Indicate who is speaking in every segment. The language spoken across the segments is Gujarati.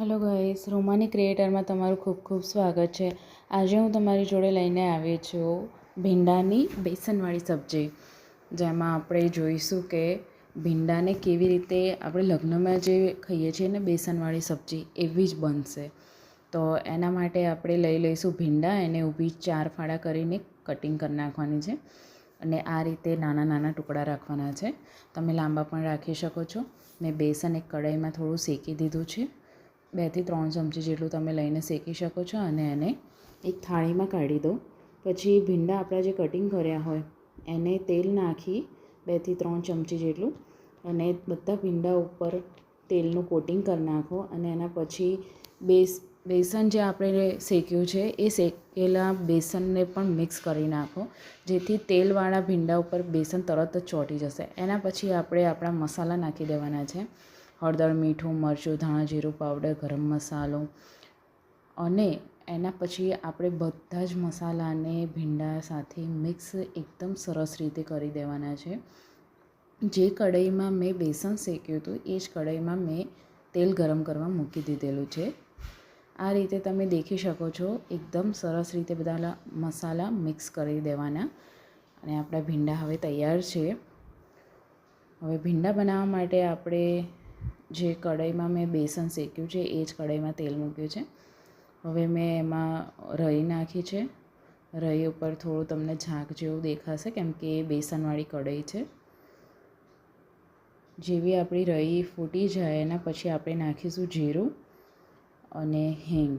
Speaker 1: હેલો ગાઈસ રોમાની ક્રિએટરમાં તમારું ખૂબ ખૂબ સ્વાગત છે. આજે હું તમારી જોડે લઈને આવી છું ભીંડાની બેસનવાળી સબ્જી. જેમાં આપણે જોઈશું કે ભીંડાને કેવી રીતે આપણે લગ્નમાં જે ખાઈએ છીએ ને બેસનવાળી સબ્જી, એવી જ બનશે. તો એના માટે આપણે લઈ લઈશું ભીંડા, એને ઊભી ચાર ફાળા કરીને કટિંગ કરી નાખવાની છે. અને આ રીતે નાના નાના ટુકડા રાખવાના છે. તમે લાંબા પણ રાખી શકો છો. મેં બેસન એક કઢાઈમાં થોડું શેકી દીધું છે. બેથી ત્રણ ચમચી જેટલું તમે લઈને શેકી શકો છો અને એને એક થાળીમાં કાઢી દો. પછી ભીંડા આપણા જે કટિંગ કર્યા હોય, એને તેલ નાખી બેથી ત્રણ ચમચી જેટલું અને બધા ભીંડા ઉપર તેલનું કોટિંગ કરી નાખો અને એના પછી બેસ, બેસન જે આપણે શેક્યું છે, એ શેકેલા બેસનને પણ મિક્સ કરી નાખો, જેથી તેલવાળા ભીંડા ઉપર બેસન તરત જ ચોંટી જશે. એના પછી આપણે આપણા મસાલા નાખી દેવાના છે. હળદર, મીઠું, મરચું, ધાણા જીરું, પાવડર, ગરમ મસાલો અને એના પછી આપણે બધા જ મસાલાને ભીંડા સાથે મિક્સ એકદમ સરસ રીતે કરી દેવાના છે. જે કઢાઈમાં મેં બેસન શેક્યું હતું, એ જ કઢાઈમાં મેં તેલ ગરમ કરવા મૂકી દીધેલું છે. આ રીતે તમે દેખી શકો છો, એકદમ સરસ રીતે બધા મસાલા મિક્સ કરી દેવાના અને આપણા ભીંડા હવે તૈયાર છે. હવે ભીંડા બનાવવા માટે આપણે જે કઢાઈમાં મેં બેસન શેક્યું છે, એ જ કઢાઈમાં તેલ મૂક્યું છે. હવે મેં એમાં રઈ નાખી છે. રઈ ઉપર થોડું તમને ઝાંક જેવું દેખાશે, કેમ કે એ બેસનવાળી કઢાઈ છે. જેવી આપણી રઈ ફૂટી જાય એના પછી આપણે નાખીશું જીરું અને હિંગ.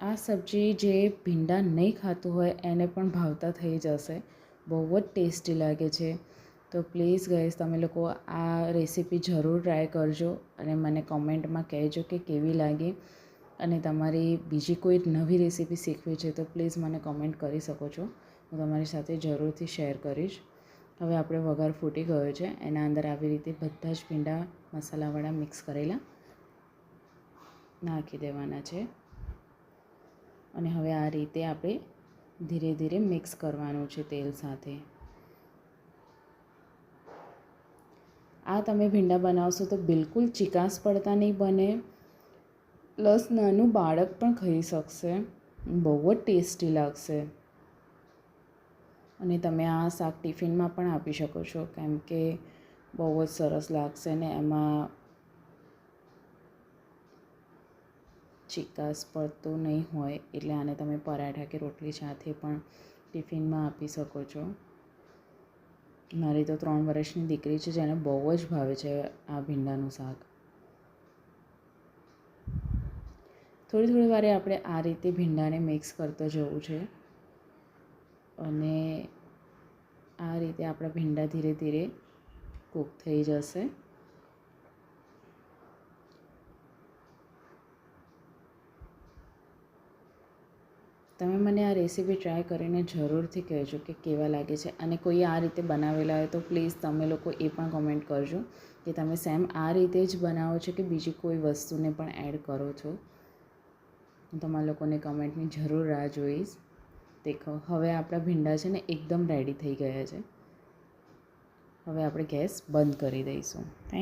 Speaker 1: આ સબ્જી જે ભીંડા નહીં ખાતું હોય એને પણ ભાવતા થઈ જશે. બહુ જ ટેસ્ટી લાગે છે. તો પ્લીઝ ગાઈસ તમે લોકો આ રેસીપી જરૂર ટ્રાય કરજો અને મને કોમેન્ટમાં કહેજો કે કેવી લાગી. અને તમારી બીજી કોઈ નવી રેસીપી શીખવી છે તો પ્લીઝ મને કોમેન્ટ કરી શકો છો. હું તમારી સાથે જરૂરથી શેર કરીશ. હવે આપણે વઘાર ફૂટી ગયો છે. એના અંદર આવી રીતે બધા જ ભીંડા મસાલાવાળા મિક્સ કરેલા નાખી દેવાના છે. અને હવે આ રીતે આપણે ધીરે ધીરે મિક્સ કરવાનું છે તેલ સાથે. આ તમે ભીંડા બનાવશો તો બિલકુલ ચિકાસ પડતા નહીં બને. પ્લસ નાનું બાળક પણ ખાઈ શકશે. બહુ જ ટેસ્ટી લાગશે. અને તમે આ શાક ટિફિનમાં પણ આપી શકો છો. કેમ કે બહુ જ સરસ લાગશે ને એમાં ચિકાસ પડતો નહીં હોય એટલે આને તમે પરાઠા કે રોટલી સાથે પણ ટિફિનમાં આપી શકો છો. મારી તો ત્રણ વર્ષની દીકરી છે જેને બહુ જ ભાવે છે આ ભીંડાનું શાક. થોડી થોડી વારે આપણે આ રીતે ભીંડાને મિક્સ કરતો જવું છે. અને આ રીતે આપણા ભીંડા ધીરે ધીરે કૂક થઈ જશે. તમે મને આ રેસીપી ટ્રાય કરીને જરૂરથી કહેજો કે કેવા લાગે છે. અને કોઈ આ રીતે બનાવેલા હોય તો પ્લીઝ તમે લોકો એ પણ કોમેન્ટ કરજો કે તમે સેમ આ રીતે જ બનાવો છો કે બીજી કોઈ વસ્તુને પણ એડ કરો છો. હું તમારા લોકોને કમેન્ટની જરૂર રાહ જોઈશ. દેખો, હવે આપણા ભીંડા છે ને એકદમ રેડી થઈ ગયા છે. હવે આપણે ગેસ બંધ કરી દઈશું. થેન્ક